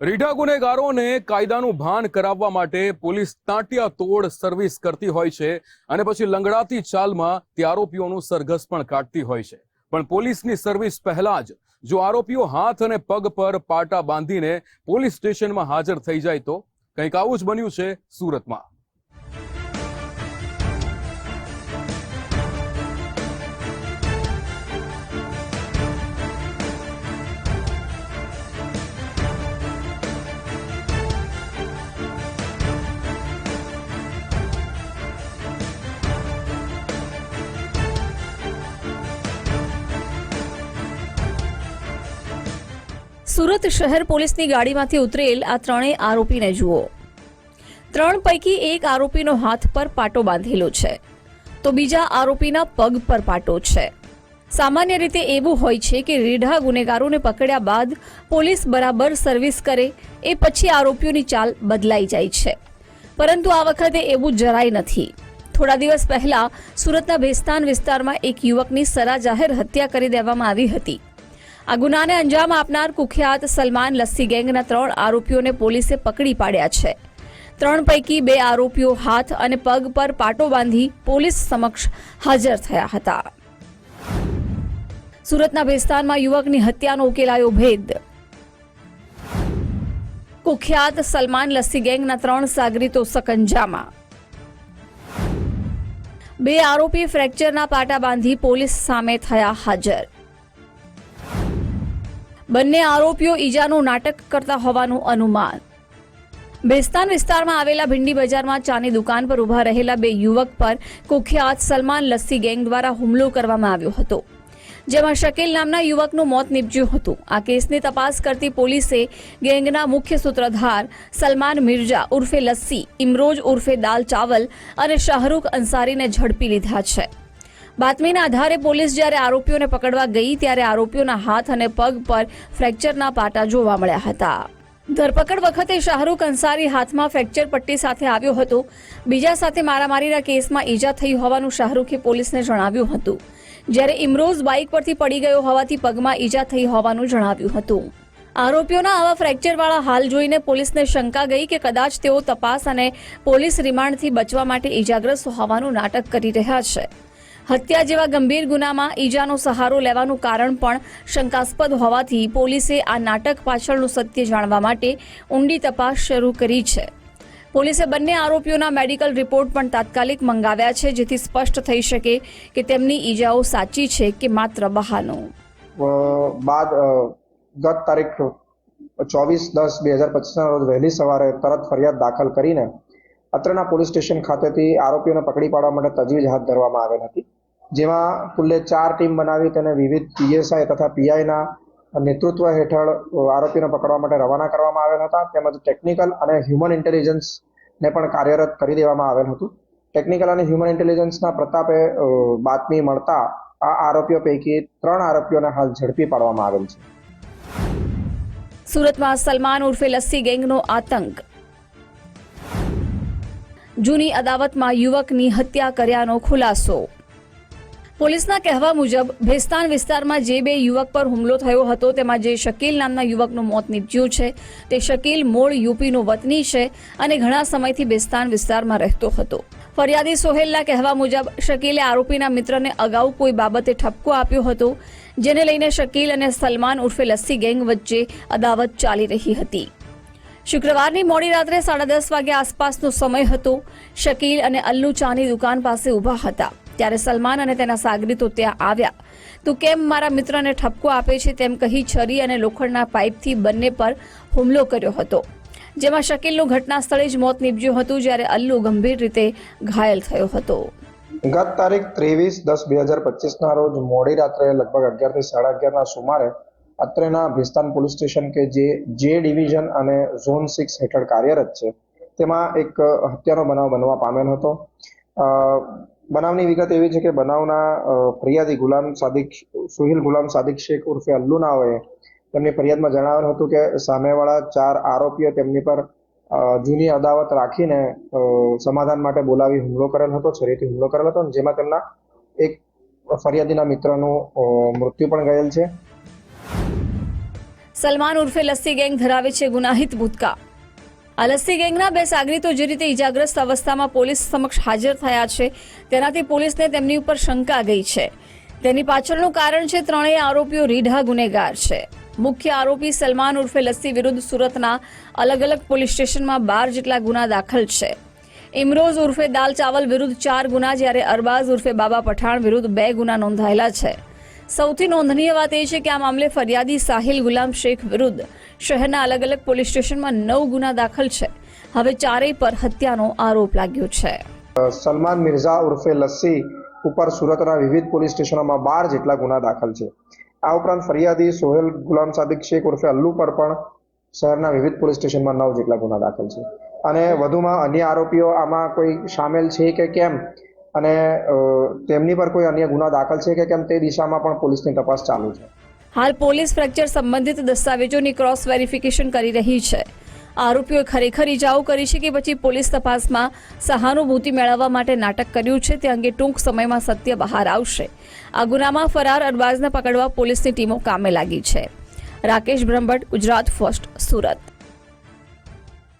રીઢા ગુનેગારોને કાયદાનું ભાન કરાવવા માટે પોલીસ તાંટિયા તોડ સર્વિસ કરતી હોય છે અને પછી લંગડાતી ચાલમાં તે આરોપીઓનું સરઘસ પણ કાઢતી હોય છે. પણ પોલીસની સર્વિસ પહેલા જ જો આરોપીઓ હાથ અને પગ પર પાટા બાંધીને પોલીસ સ્ટેશનમાં હાજર થઈ જાય તો કંઈક આવું જ બન્યું છે સુરતમાં. સુરત શહેર પોલીસની ગાડીમાંથી ઉતરેલ આ ત્રણેય આરોપીને જુઓ. ત્રણ પૈકી એક આરોપીનો હાથ પર પાટો બાંધેલો છે. તો બીજા આરોપીના પગ પર પાટો છે. સામાન્ય રીતે એવું હોય છે કે રીઢા ગુનેગારોને પકડ્યા બાદ પોલીસ બરાબર સર્વિસ કરે, એ પછી આરોપીઓની ચાલ બદલાઈ જાય છે. પરંતુ આ વખતે એવું જરાય નથી. થોડા દિવસ પહેલા સુરતના ભેસ્તાન વિસ્તારમાં એક યુવકની સરા જાહેર હત્યા કરી દેવામાં આવી હતી. આ ગુનાને અંજામ આપનાર કુખ્યાત સલમાન લસ્સી ગેંગના ત્રણ આરોપીઓને પોલીસે પકડી પાડ્યા છે. ત્રણ પૈકી બે આરોપીઓ હાથ અને પગ પર પાટો બાંધી પોલીસ સમક્ષ હાજર થયા હતા. સુરતના ભેસ્તાનમાં યુવકની હત્યાનો ઉકેલાયો ભેદ. કુખ્યાત સલમાન લસ્સી ગેંગના ત્રણ સાગરીતો સકંજામાં. બે આરોપી ફ્રેક્ચરના પાટા બાંધી પોલીસ સામે થયા હાજર. બંને આરોપીઓ ઈજાનું નાટક કરતા હોવાનું અનુમાન. બેસ્તાન વિસ્તારમાં આવેલા ભિંડી બજારમાં ચાની દુકાન પર ઊભા રહેલા બે યુવક પર કુખ્યાત સલમાન લસ્સી ગેંગ દ્વારા હુમલો કરવામાં આવ્યો હતો, જેમાં શકીલ નામના યુવકનું મોત નીપજ્યું હતું. આ કેસની તપાસ કરતી પોલીસે ગેંગના મુખ્ય સૂત્રધાર સલમાન મિર્જા ઉર્ફે લસ્સી, ઇમરોજ ઉર્ફે દાલ ચાવલ અને શાહરૂખ અંસારીને ઝડપી લીધા છે. બાતમીના આધારે પોલીસ જ્યારે આરોપીઓને પકડવા ગઈ ત્યારે આરોપીઓના હાથ અને પગ પર ફ્રેક્ચરના પાટા જોવા મળ્યા હતા. ધરપકડ વખતે શાહરૂખ અંસારી હાથમાં ફ્રેક્ચર પટ્ટી સાથે આવ્યો હતો. બીજા સાથે મારામારીના કેસમાં ઈજા થઈ હોવાનું શાહરૂખે પોલીસને જણાવ્યું હતું. જ્યારે ઇમરોઝ બાઇક પરથી પડી ગયો હોવાથી પગમાં ઈજા થઈ હોવાનું જણાવ્યું હતું. આરોપીઓના આવા ફ્રેક્ચરવાળા હાલ જોઈને પોલીસને શંકા ગઈ કે કદાચ તેઓ તપાસ અને પોલીસ રિમાન્ડથી બચવા માટે ઈજાગ્રસ્ત હોવાનું નાટક કરી રહ્યા છે. હત્યા જેવા ગંભીર ગુનામાં ઈજાનો સહારો લેવાનું કારણ પણ શંકાસ્પદ હોવાથી પોલીસે આ નાટક પાછળનું સત્ય જાણવા માટે ઊંડી તપાસ શરૂ કરી છે. પોલીસે બંને આરોપીઓના મેડિકલ રિપોર્ટ પણ તાત્કાલિક મંગાવ્યા છે, જેથી સ્પષ્ટ થઈ શકે કે તેમની ઈજાઓ સાચી છે કે માત્ર બહાનો. બાદ ગત તારીખ ચોવીસ દસ બે હજાર પચીસના રોજ વહેલી સવારે તરત ફરિયાદ દાખલ કરીને અત્રના પોલીસ સ્ટેશન ખાતેથી આરોપીઓને પકડી પાડવા માટે તજવીજ હાથ ધરવામાં આવેલ હતી. જેમાં કુલ્લે ચાર ટીમ બનાવી તેને વિવિધ પીએસઆઈ તથા પીઆઈના નેતૃત્વ હેઠળ આરોપીને પકડવા માટે રવાના કરવામાં આવેલ હતા. તેમજ ટેકનિકલ અને હ્યુમન ઇન્ટેલિજન્સને પણ કાર્યરત કરી દેવામાં આવેલ હતું. ટેકનિકલ અને હ્યુમન ઇન્ટેલિજન્સના પ્રતાપે બાતમી મળતા આ આરોપીઓ પૈકી ત્રણ આરોપીઓને હાલ ઝડપી પાડવામાં આવેલ છે. સુરતમાં સલમાન ઉર્ફે લસ્સી ગેંગનો આતંક. જૂની અદાવતમાં યુવકની હત્યા કર્યાનો ખુલાસો. પોલીસના કહેવા મુજબ, ભેસ્તાન વિસ્તારમાં જે બે યુવક પર હુમલો થયો હતો, તેમાં જે શકીલ નામના યુવકનું મોત નીપજ્યું છે. તે શકીલ મૂળ યુપીનો વતની છે અને ઘણા સમયથી બેસ્તાન વિસ્તારમાં રહેતો હતો. ફરિયાદી સોહેલના કહેવા મુજબ, શકીલે આરોપીના મિત્રને અગાઉ કોઈ બાબતે ઠપકો આપ્યો હતો, જેને લઈને શકીલ અને સલમાન ઉર્ફે લસ્સી ગેંગ વચ્ચે અદાવત ચાલી રહી હતી. શુક્રવારની મોડી રાત્રે સાડા દસ વાગ્યા આસપાસનો સમય હતો. શકીલ અને અલ્લુ ચાની દુકાન પાસે ઊભા હતા. ત્યારે સલમાન અને તેના સાગરીતો ત્યાં આવ્યા. તું કેમ મારા મિત્રને ઠપકો આપે છે તેમ કહી છરી અને લોખંડના પાઇપથી બંને પર હુમલો કર્યો હતો. જેમાં શકીલનું ઘટના સ્થળે જ મોત નીપજ્યું હતું જ્યારે અલ્લુ ગંભીર રીતે ઘાયલ થયો હતો. ગત તારીખ ત્રેવીસ દસ બે હજાર પચીસના રોજ મોડી રાત્રે લગભગ અગિયારથી સાડા અગિયારના સુમારે અત્રેના ભિસ્તાન પોલીસ સ્ટેશન કે જે જે ડિવિઝન અને ઝોન સિક્સ હેઠળ કાર્યરત છે, તેમાં એક હત્યાનો બનાવ બનવા પામેલ હતો. બનાવની વિગત એવી છે કે બનાવના ફરિયાદી ગુલામ સાદિક, સુહિલ ગુલામ સાદિક શેખ ઉર્ફે અલ્લુ નાઓએ તેમની ફરિયાદમાં જણાવેલ હતું કે સામેવાળા ચાર આરોપીઓ તેમની પર જૂની અદાવત રાખીને સમાધાન માટે બોલાવી હુમલો કરેલ હતો છરીથી હુમલો કરેલ હતો, જેમાં તેમના એક ફરિયાદીના મિત્રનું મૃત્યુ પણ ગયેલ છે. સલમાન ઉર્ફે લસ્સી ગેંગ ધરાવે છે ગુનાહિત ભૂતકા આ લસ્સી ગેંગના બે સાગરીતો જે રીતે ઇજાગ્રસ્ત અવસ્થામાં પોલીસ સમક્ષ હાજર થયા છે, તેનાથી પોલીસને તેમની ઉપર શંકા ગઈ છે. તેની પાછળનું કારણ છે, ત્રણેય આરોપીઓ રીઢા ગુનેગાર છે. મુખ્ય આરોપી સલમાન ઉર્ફે લસ્સી વિરુદ્ધ સુરતના અલગ અલગ પોલીસ સ્ટેશનમાં બાર જેટલા ગુના દાખલ છે. ઇમરોઝ ઉર્ફે દાલ ચાવલ વિરુદ્ધ ચાર ગુના, જ્યારે અરબાઝ ઉર્ફે બાબા પઠાણ વિરુદ્ધ બે ગુના નોંધાયેલા છે. સૌથી નોંધનીય વાત એ છે કે આ મામલે ફરિયાદી સાહિલ ગુલામ શેખ વિરુદ્ધ શહેરના અલગ અલગ પોલીસ સ્ટેશનમાં નવ ગુના દાખલ છે. હવે ચારેય પર હત્યાનો આરોપ લાગ્યો છે. સલમાન મિર્ઝા ઉર્ફે લસ્સી ઉપર સુરતના વિવિધ પોલીસ સ્ટેશનોમાં બાર જેટલા ગુના દાખલ છે. આ ઉપરાંત ફરિયાદી સોહેલ ગુલામ સાદિક શેખ ઉર્ફે અલ્લુ પર પણ શહેરના વિવિધ પોલીસ સ્ટેશનમાં નવ જેટલા ગુના દાખલ છે. અને વધુમાં અન્ય આરોપીઓ આમાં કોઈ સામેલ છે કે કેમ? અને તેમની પર કોઈ અન્ય ગુના દાખલ છે કે કેમ તે દિશામાં પણ પોલીસની તપાસ ચાલુ છે. હાલ પોલીસ ફ્રેક્ચર સંબંધિત દસ્તાવેજોની ક્રોસ વેરિફિકેશન કરી રહી છે. આરોપીઓએ ખરેખર ઇજાઓ કરી છે કે પછી પોલીસ તપાસમાં સહાનુભૂતિ મેળવવા માટે નાટક કર્યું છે તે અંગે ટૂંક સમયમાં સત્ય બહાર આવશે. આ ગુનામાં ફરાર અરબાઝને પકડવા પોલીસની ટીમો કામે લાગી છે. રાકેશ બ્રહ્મભટ્ટ, ગુજરાત ફર્સ્ટ, સુરત.